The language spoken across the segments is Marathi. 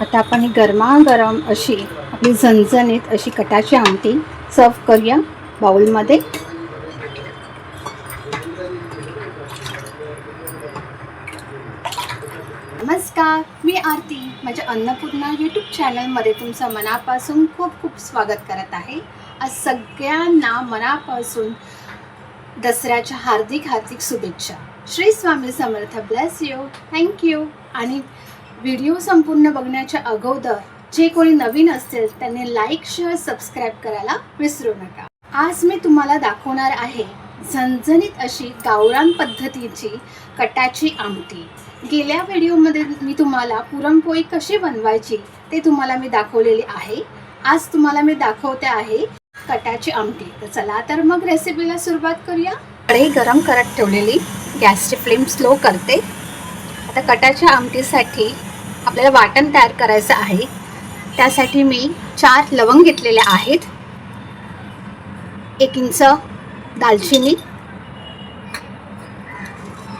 आता आपण ही गरमागरम अशी आपली झणझणीत अशी कटाची आमटी सर्व करूया बाउलमध्ये. नमस्कार मी आरती. माझ्या अन्नपूर्णा यूट्यूब चॅनलमध्ये तुमचं मनापासून खूप खूप स्वागत करत आहे. आज सगळ्यांना मनापासून दसऱ्याच्या हार्दिक हार्दिक शुभेच्छा. Shri Swami Samarth. Bless you thank you आणि व्हिडिओ संपूर्ण बघण्याच्या अगोदर जे कोणी नवीन असतील त्यांनी लाईक शेअर सबस्क्राईब करायला विसरू नका. आज मी तुम्हाला दाखवणार आहे झणझणीत अशी गावरान पद्धतीची कटाची आमटी. गेल्या व्हिडिओमध्ये मी तुम्हाला पुरणपोळी कशी बनवायची ते तुम्हाला मी दाखवलेली आहे. आज तुम्हाला मी दाखवते आहे कटाची आमटी. तर चला तर मग रेसिपीला सुरुवात करूया. कढई गरम करत ठेवलेली. गॅसची फ्लेम स्लो करते. आता कटाच्या आमटीसाठी आपल्याला वाटण तयार करायचं आहे. त्यासाठी मी चार लवंग घेतलेल्या आहेत. एक इंच दालचिनी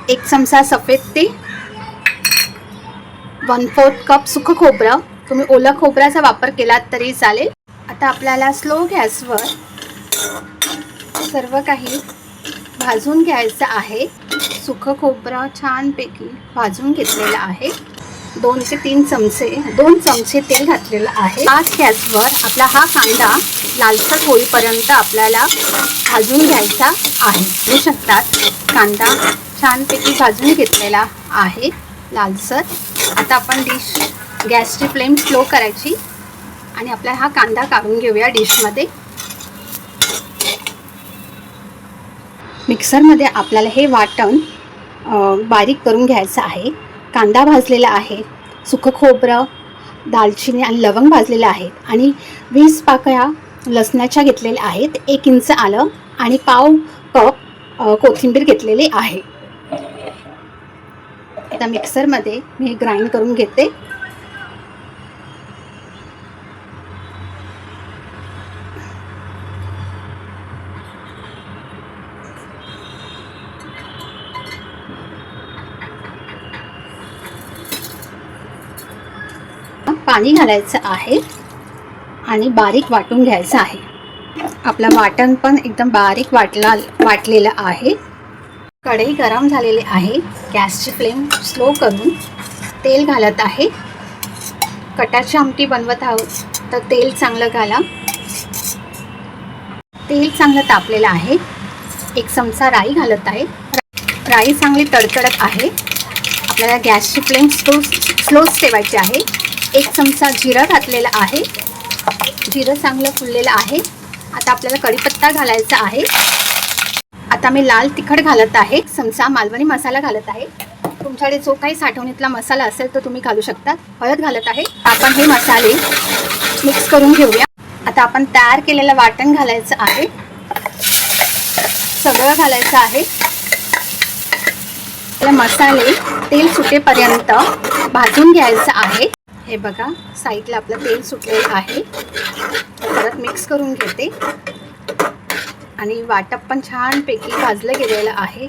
एक चमचा सफेद तेल वन फोर्थ कप सुखं खोबरं. तुम्ही ओलं खोबऱ्याचा वापर केलात तरी चालेल. आता आपल्याला स्लो गॅसवर सर्व काही भाजून घ्यायचं आहे. सुकं खोबरं छानपैकी भाजून घेतलेलं आहे. दोन ते तीन चमचे दोन चमचे तेल घातलेलं आहे. पाच गॅसवर आपला हा कांदा लालसर होईपर्यंत आपल्याला भाजून घ्यायचा आहे. बघू शकतात कांदा छानपैकी भाजून घेतलेला आहे लालसर. आता आपण डिश गॅसची फ्लेम स्लो करायची. आणि आपला हा कांदा काढून घेऊया डिशमध्ये. मिक्सरमध्ये आपल्याला हे वाटण बारीक करून घ्यायचं आहे. कांदा भाजलेला आहे सुकं खोबरं दालचिनी आणि लवंग भाजलेलं आहे आणि वीस पाकळ्या लसणाच्या घेतलेल्या आहेत एक इंच आलं आणि पाव कप कोथिंबीर घेतलेली आहे. आता मिक्सरमध्ये मी ग्राइंड करून घेते. पाणी घालायचं आहे आणि बारीक वाटून घ्यायचं आहे. आपलं वाटण पण एकदम बारीक वाटला वाटलेलं आहे. कढई गरम झालेली आहे. गॅसची फ्लेम स्लो करून तेल घालत आहे. कटाची आमटी बनवत आहोत तर तेल चांगलं घाला. तेल चांगलं तापलेलं आहे. एक चमचा राई घालत आहे. राई चांगली तडतडत आहे. आपल्याला गॅसची फ्लेम स्लो स्लोच ठेवायची आहे. एक चमचा जिरा घातलेला आहे. जिरं चांगलं फुललेलं आहे. आता आपल्याला कढीपत्ता घालायचा आहे. आता मी लाल तिखट घालत आहे. चमचा मालवणी मसाला घालत आहे. तुमच्याकडे जो काही साठवणीतला मसाला असेल तो तुम्ही घालू शकता. हळद घालत आहे. आपण हे मसाले मिक्स करून घेऊया. आता आपण तयार केलेलं वाटण घालायचं आहे. सगळं घालायचं आहे. मसाले तेल सुटेपर्यंत भाजून घ्यायचं आहे. हे बघा साईडला आपलं तेल सुटलेलं आहे. परत मिक्स करून घेते. आणि वाटप पण छानपैकी भाजलं गेलेलं आहे.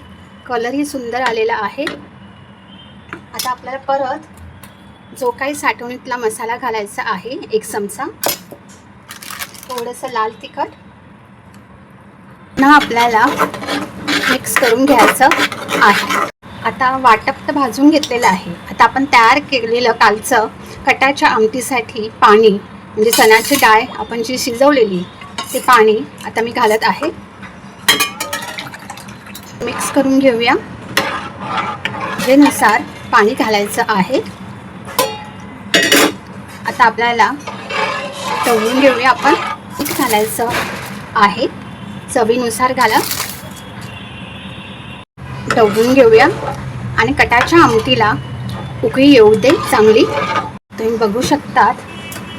कलरही सुंदर आलेला आहे. आता आपल्याला परत जो काही साठवणीतला मसाला घालायचा आहे एक चमचा. थोडंसं लाल तिखट. ना आपल्याला मिक्स करून घ्यायचं आहे. आता वाटप तर भाजून घेतलेलं आहे. आता आपण तयार केलेलं कालचं कटाच्या आमटीसाठी पाणी म्हणजे चण्याची डाळ आपण जी शिजवलेली ते पाणी आता मी घालत आहे. मिक्स करून घेऊया. नुसार पाणी घालायचं आहे. आता आपल्याला तळून घेऊया आपण. मीठ घालायचं आहे. चवीनुसार घाला. ढवळून घेऊया. आणि कटाच्या आमटीला उकळी येऊ दे चांगली. तुम्ही बघू शकतात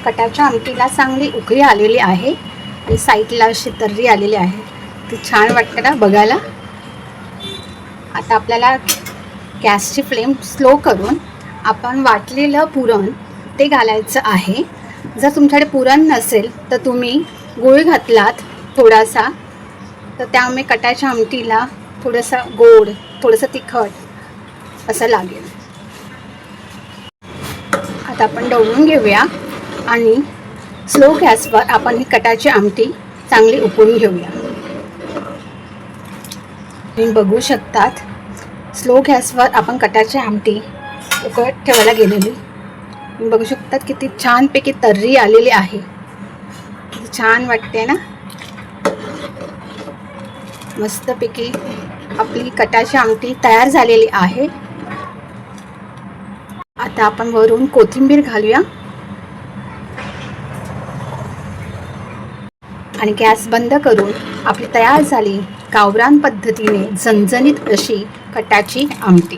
कटाच्या आमटीला चांगली उकळी आलेली आहे आणि साईडला अशी तर्री आलेली आहे. ती छान वाटतं ना बघायला. आता आपल्याला गॅसची फ्लेम स्लो करून आपण वाटलेलं पुरण ते घालायचं आहे. जर तुमच्याकडे पुरण नसेल तर तुम्ही गूळ घातलात थोडासा तर त्यामुळे कटाच्या आमटीला थोडंसं गोड थोडंसं तिखट असं लागेल. आता आपण डवळून घेऊया आणि स्लो गॅसवर आपण ही कटाची आमटी चांगली उकळून घेऊया. तुम्ही बघू शकतात स्लो गॅसवर आपण कटाची आमटी उकळत ठेवायला गेलेली. तुम्ही बघू शकतात किती छानपैकी तर्री आलेली आहे. छान वाटते ना? मस्तपैकी आपली कटाची आमटी तयार झालेली आहे. आता आपण वरून कोथिंबीर घालूया. आणि गॅस बंद करून आपली तयार झाली गावरान पद्धतीने झणझणीत अशी कटाची आमटी.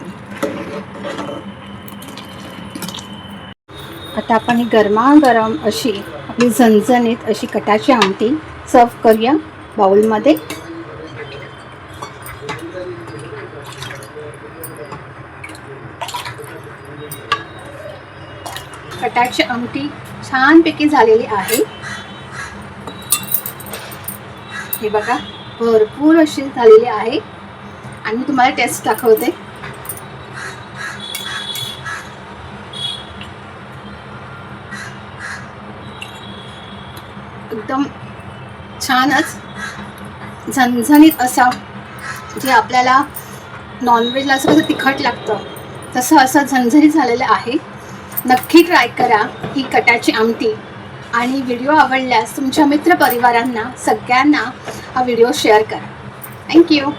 आता आपण ही गरमागरम अशी आपली झणझणीत अशी कटाची आमटी सर्व करूया बाउलमध्ये कटाची आमटी छानपैकी झालेली आहे. हे बघा भरपूर अशी झालेली आहे. आणि मी तुम्हाला टेस्ट दाखवते. एकदम छानच झणझणीत असा जे आपल्याला नॉनव्हेजला असं कसं तिखट लागतं तसं असं झणझणीत झालेलं आहे. नक्की ट्राय करा ही कटाची आमटी. आणि व्हिडिओ आवडल्यास तुमच्या मित्रपरिवारांना सगळ्यांना हा व्हिडिओ शेअर करा. थँक्यू